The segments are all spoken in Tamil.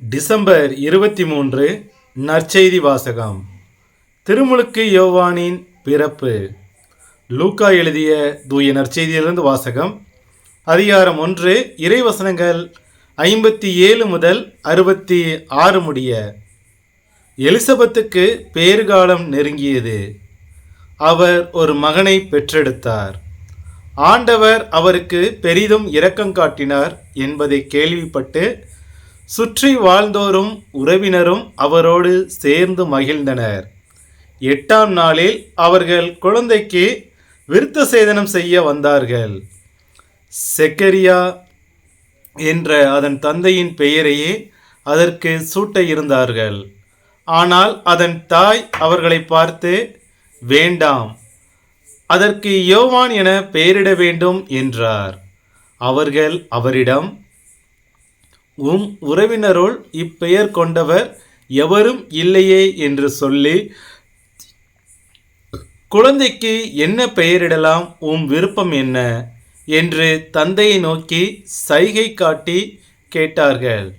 டிசம்பர் இருபத்தி மூன்று நற்செய்தி வாசகம். திருமுழுக்கு யோவானின் பிறப்பு. லூக்கா எழுதிய தூய நற்செய்தியிலிருந்து வாசகம். அதிகாரம் ஒன்று இறைவசனங்கள் ஐம்பத்தி ஏழு முதல் அறுபத்தி ஆறு முடிய. எலிசபெத்துக்கு பேறுகாலம் நெருங்கியது. அவர் ஒரு மகனை பெற்றெடுத்தார். ஆண்டவர் அவருக்கு பெரிதும் இரக்கம் காட்டினார் என்பதை கேள்விப்பட்டு சுற்றி வாழ்ந்தோரும் உறவினரும் அவரோடு சேர்ந்து மகிழ்ந்தனர். எட்டாம் நாளில் அவர்கள் குழந்தைக்கு விருத்த சேதனம் செய்ய வந்தார்கள். செக்கரியா என்ற அதன் தந்தையின் பெயரையே அதற்கு சூட்ட இருந்தார்கள். ஆனால் அதன் தாய் அவர்களை பார்த்து வேண்டாம் அதற்கு யோவான் என பெயரிட வேண்டும் என்றார். அவர்கள் அவரிடம் உம் உறவினருள் இப்பெயர் கொண்டவர் எவரும் இல்லையே என்று சொல்லி குழந்தைக்கு என்ன பெயரிடலாம் உம் விருப்பம் என்ன? என்று தந்தையை நோக்கி சைகை காட்டி கேட்டார்கள்.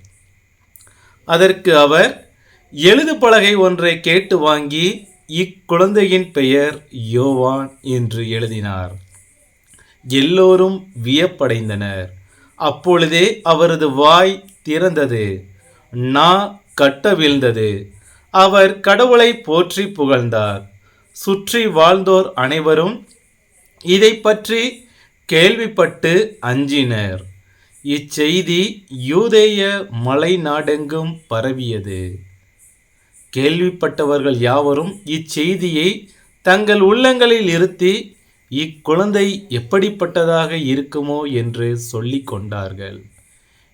அதற்கு அவர் எழுது பலகை ஒன்றை கேட்டு வாங்கி இக்குழந்தையின் பெயர் யோவான் என்று எழுதினார். எல்லோரும் வியப்படைந்தனர். அப்பொழுதே அவரது வாய் திறந்தது. நா கட்ட வீழ்ந்தது. அவர் கடவுளை போற்றி புகழ்ந்தார். சுற்றி வாழ்ந்தோர் அனைவரும் இதை பற்றி கேள்விப்பட்டு அஞ்சினர். இச்செய்தி யூதேய மலை நாடெங்கும் பரவியது. கேள்விப்பட்டவர்கள் யாவரும் இச்செய்தியை தங்கள் உள்ளங்களில் இருத்தி இக்குழந்தை எப்படிப்பட்டதாக இருக்குமோ என்று சொல்லிக் கொண்டார்கள்.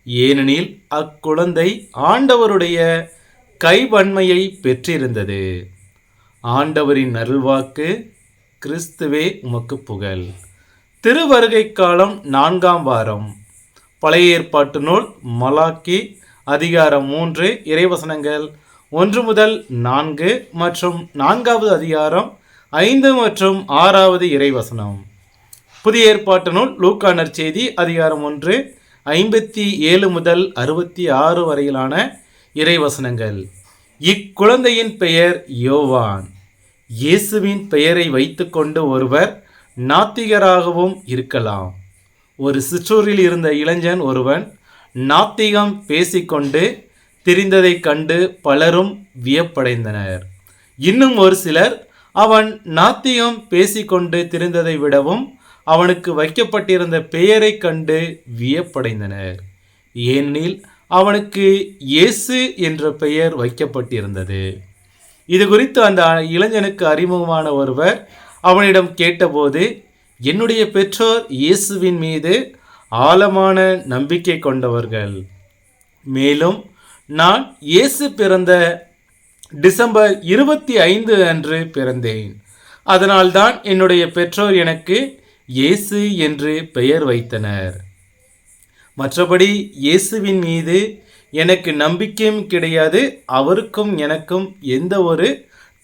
ஏனெனில் அக்குழந்தை ஆண்டவருடைய கைவன்மையை பெற்றிருந்தது. ஆண்டவரின் அருள்வாக்கு கிறிஸ்துவே உமக்கு புகழ். திருவருகை காலம் நான்காம் வாரம். பழைய ஏற்பாட்டு நூல் மலாக்கி அதிகாரம் மூன்று இறைவசனங்கள் ஒன்று முதல் நான்கு மற்றும் நான்காவது அதிகாரம் ஐந்து மற்றும் ஆறாவது இறைவசனம். புதிய ஏற்பாட்டு நூல் லூக்கானர் செய்தி அதிகாரம் ஒன்று ஐம்பத்தி ஏழு முதல் அறுபத்தி ஆறு வரையிலான இறைவசனங்கள். இக்குழந்தையின் பெயர் யோவான். இயேசுவின் பெயரை வைத்துக்கொண்டு ஒருவர் நாத்திகராகவும் இருக்கலாம். ஒரு சிற்றூரில் இருந்த இளைஞன் ஒருவன் நாத்திகம் பேசிக்கொண்டு திரிந்ததைக் கண்டு பலரும் வியப்படைந்தனர். இன்னும் ஒரு சிலர் அவன் நாத்திகம் பேசிக்கொண்டு திரிந்ததை விடவும் அவனுக்கு வைக்கப்பட்டிருந்த பெயரைக் கண்டு வியப்படைந்தனர். ஏனெனில் அவனுக்கு இயேசு என்ற பெயர் வைக்கப்பட்டிருந்தது. இது குறித்து அந்த இளைஞனுக்கு அறிமுகமான ஒருவர் அவனிடம் கேட்டபோது என்னுடைய பெற்றோர் இயேசுவின் மீது ஆழமான நம்பிக்கை கொண்டவர்கள். மேலும் நான் இயேசு பிறந்த டிசம்பர் இருபத்தி ஐந்து அன்று பிறந்தேன். அதனால்தான் என்னுடைய பெற்றோர் எனக்கு இயேசு என்று பெயர் வைத்தனர். மற்றபடி இயேசுவின் மீது எனக்கு நம்பிக்கையும் கிடையாது அவருக்கும் எனக்கும் எந்த ஒரு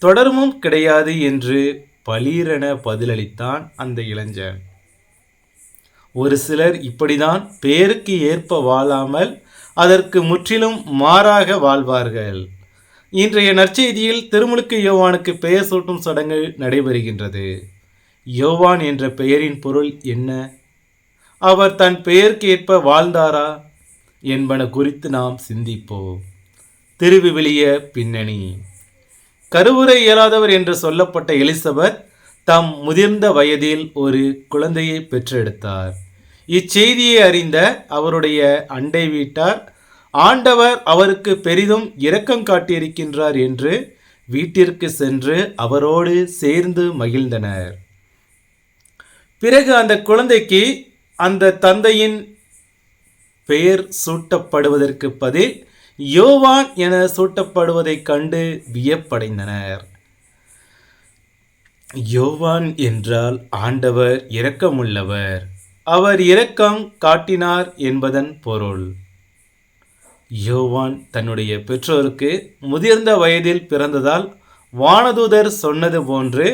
தொடர்பும் கிடையாது என்று பலீரென பதிலளித்தான் அந்த இளைஞன். ஒரு சிலர் இப்படிதான் பெயருக்கு ஏற்ப வாழாமல் அதற்கு முற்றிலும் மாறாக வாழ்வார்கள். இன்றைய நற்செய்தியில் திருமுழுக்கு யோவானுக்கு பெயர் சூட்டும் சடங்கு நடைபெறுகின்றது. யோவான் என்ற பெயரின் பொருள் என்ன? அவர் தன் பெயர்க்கேற்ப ஏற்ப வாழ்ந்தாரா? என்பன குறித்து நாம் சிந்திப்போம். திருவிவிலிய பின்னணி. கருவுரை இயலாதவர் என்று சொல்லப்பட்ட எலிசபெத் தம் முதிர்ந்த வயதில் ஒரு குழந்தையை பெற்றெடுத்தார். இச்செய்தியை அறிந்த அவருடைய அண்டை வீட்டார் ஆண்டவர் அவருக்கு பெரிதும் இரக்கம் காட்டியிருக்கின்றார் என்று வீட்டிற்கு சென்று அவரோடு சேர்ந்து மகிழ்ந்தனர். பிறகு அந்த குழந்தைக்கு அந்த தந்தையின் பெயர் சூட்டப்படுவதற்கு பதில் யோவான் என சூட்டப்படுவதைக் கண்டு வியப்படைந்தனர். யோவான் என்றால் ஆண்டவர் இரக்கமுள்ளவர். அவர் இரக்கம் காட்டினார் என்பதன் பொருள். யோவான் தன்னுடைய பெற்றோருக்கு முதிர்ந்த வயதில் பிறந்ததால் வானதூதர் சொன்னது போன்று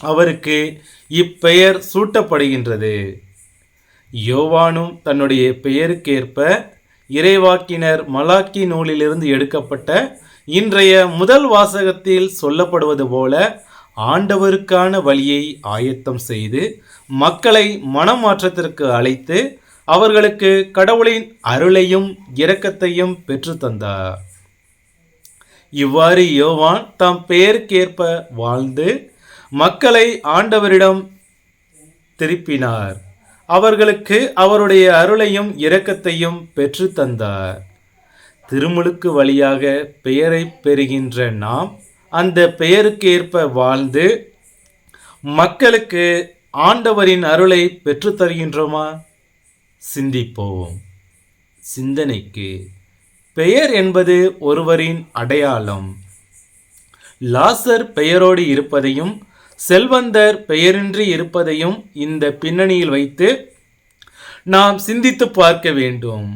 அவருக்கு இப்பெயர் சூட்டப்படுகின்றது. யோவானும் தன்னுடைய பெயருக்கேற்ப இறைவாக்கினர் மலாக்கி நூலிலிருந்து எடுக்கப்பட்ட இன்றைய முதல் வாசகத்தில் சொல்லப்படுவது போல ஆண்டவருக்கான வழியை ஆயத்தம் செய்து மக்களை மனமாற்றத்திற்கு அழைத்து அவர்களுக்கு கடவுளின் அருளையும் இரக்கத்தையும் பெற்று தந்தார். இவ்வாறு யோவான் தம் பெயருக்கேற்ப வாழ்ந்து மக்களை ஆண்டவரிடம் திருப்பினார். அவர்களுக்கு அவருடைய அருளையும் இரக்கத்தையும் பெற்று தந்தார். திருமுழுக்கு வழியாக பெயரை பெறுகின்ற நாம் அந்த பெயருக்கேற்ப வாழ்ந்து மக்களுக்கு ஆண்டவரின் அருளை பெற்று தருகின்றோமா? சிந்திப்போம். சிந்தனைக்கு பெயர் என்பது ஒருவரின் அடையாளம். லாசர் பெயரோடு இருப்பதையும் செல்வந்தர் பெயரின்றி இருப்பதையும் இந்த பின்னணியில் வைத்து நாம் சிந்தித்து பார்க்க வேண்டும்.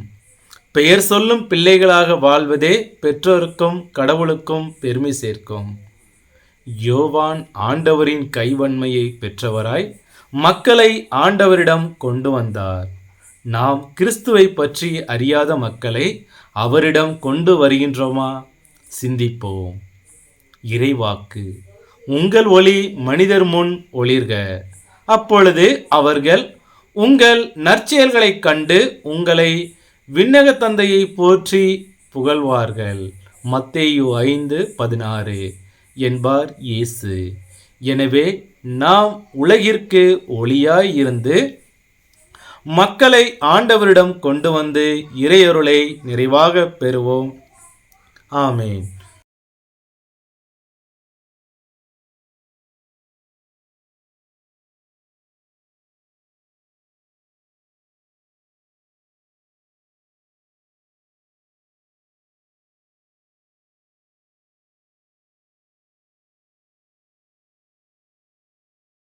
பெயர் சொல்லும் பிள்ளைகளாக வாழ்வதே பெற்றோருக்கும் கடவுளுக்கும் பெருமை சேர்க்கும். யோவான் ஆண்டவரின் கைவன்மையை பெற்றவராய் மக்களை ஆண்டவரிடம் கொண்டு வந்தார். நாம் கிறிஸ்துவை பற்றி அறியாத மக்களை அவரிடம் கொண்டு வருகின்றோமா? சிந்திப்போம். இறைவாக்கு. உங்கள் ஒளி மனிதர் முன் ஒளிர்க. அப்பொழுது அவர்கள் உங்கள் நற்செயல்களைக் கண்டு உங்களை விண்ணக தந்தையை போற்றி புகழ்வார்கள். மத்தேயு ஐந்து பதினாறு என்பார் இயேசு. எனவே நாம் உலகிற்கு ஒளியாய் இருந்து மக்களை ஆண்டவரிடம் கொண்டு வந்து இறையருளை நிறைவாக பெறுவோம். ஆமேன்.